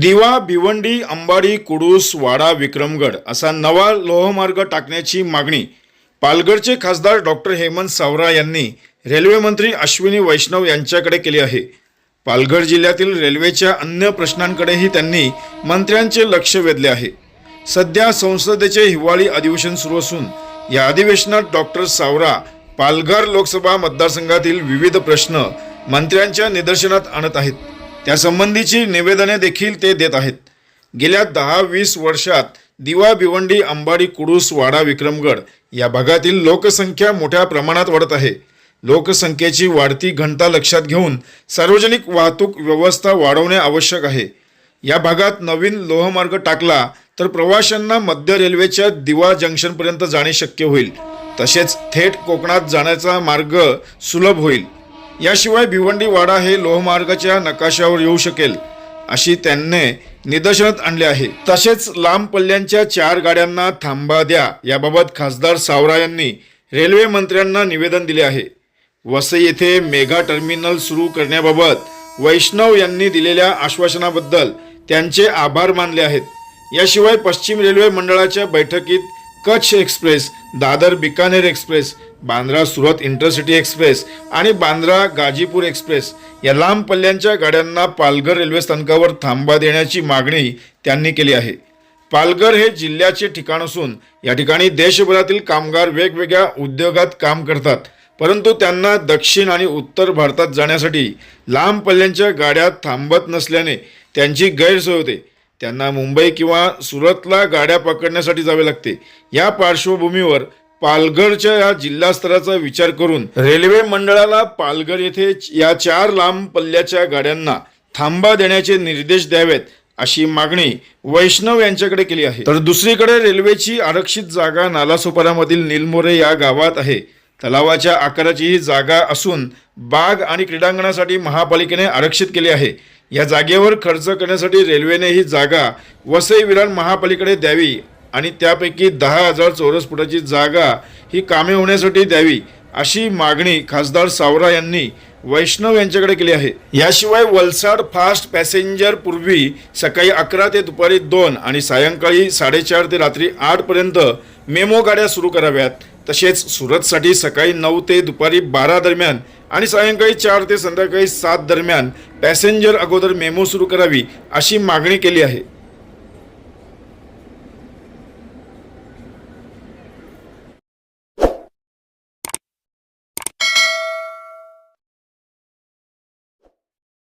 दिवा भिवंडी अंबाडी कुडूस वाडा विक्रमगड असा नवा लोहमार्ग टाकण्याची मागणी पालघरचे खासदार डॉक्टर हेमंत सावरा यांनी रेल्वेमंत्री अश्विनी वैष्णव यांच्याकडे केली आहे. पालघर जिल्ह्यातील रेल्वेच्या अन्य प्रश्नांकडेही त्यांनी मंत्र्यांचे लक्ष वेधले आहे. सध्या संसदेचे हिवाळी अधिवेशन सुरू असून या अधिवेशनात डॉक्टर सावरा पालघर लोकसभा मतदारसंघातील विविध प्रश्न मंत्र्यांच्या निदर्शनात आणत आहेत. त्यासंबंधीची निवेदने देखील ते देत आहेत. गेल्या दहा वीस वर्षात दिवा भिवंडी अंबाडी कुडूस वाडा विक्रमगड या भागातील लोकसंख्या मोठ्या प्रमाणात वाढत आहे. लोकसंख्येची वाढती घनता लक्षात घेऊन सार्वजनिक वाहतूक व्यवस्था वाढवणे आवश्यक आहे. या भागात नवीन लोहमार्ग टाकला तर प्रवाशांना मध्य रेल्वेच्या दिवा जंक्शनपर्यंत जाणे शक्य होईल. तसेच थेट कोकणात जाण्याचा मार्ग सुलभ होईल. याशिवाय भिवंडी वाडा हे लोहमार्गाच्या नकाशावर येऊ शकेल अशी त्यांनी निदर्शनात आणले आहे. तसेच लांब पल्ल्यांच्या चार गाड्यांना थांबा द्या याबाबत खासदार सावरा यांनी रेल्वे मंत्र्यांना निवेदन दिले आहे. वसई येथे मेगा टर्मिनल सुरू करण्याबाबत वैष्णव यांनी दिलेल्या आश्वासनाबद्दल त्यांचे आभार मानले आहेत. याशिवाय पश्चिम रेल्वे मंडळाच्या बैठकीत Kutch express Dadar Bikaner express Bandra Surat intercity express आणि बांद्रा गाजीपूर एक्सप्रेस या लांब पल्ल्यांच्या गाड्यांना पालघर रेल्वे स्थानकावर थांबा देण्याची मागणी त्यांनी केली आहे. पालघर हे जिल्ह्याचे ठिकाण असून या ठिकाणी देशभरातील कामगार वेगवेगळ्या उद्योगात काम करतात. परंतु त्यांना दक्षिण आणि उत्तर भारतात जाण्यासाठी लांब पल्ल्यांच्या गाड्या थांबत नसल्याने त्यांची गैरसोय होते. त्यांना मुंबई किंवा सुरतला गाड्या पकडण्यासाठी जावे लागते. या पार्श्वभूमीवर पालघरच्या या जिल्हा स्तराचा विचार करून रेल्वे मंडळाला पालघर येथे या चार लांब पल्ल्याच्या गाड्यांना थांबा देण्याचे निर्देश द्यावेत अशी मागणी वैष्णव यांच्याकडे केली आहे. तर दुसरीकडे रेल्वेची आरक्षित जागा नालासोपारामधील निलमोरे या गावात आहे. तलावाच्या आकाराची ही जागा असून बाग आणि क्रीडांगणासाठी महापालिकेने आरक्षित केली आहे. या जागेवर खर्च करण्यासाठी रेल्वेने ही जागा वसई विरार महापालिकेकडे द्यावी आणि त्यापैकी दहा हजार चौरस फुटाची जागा ही कामे होण्यासाठी द्यावी अशी मागणी खासदार सावरा यांनी वैष्णव यांच्याकडे केली आहे. याशिवाय वलसाड फास्ट पॅसेंजर पूर्वी सकाळी अकरा ते दुपारी दोन आणि सायंकाळी साडेचार ते रात्री आठपर्यंत मेमो गाड्या सुरू कराव्यात. तसेच सुरतसाठी सकाळी नऊ ते दुपारी बारा दरम्यान आणि सायंकाळी चार ते संध्याकाळी सात दरम्यान पॅसेंजर अगोदर मेमो सुरू करावी अशी मागणी केली आहे.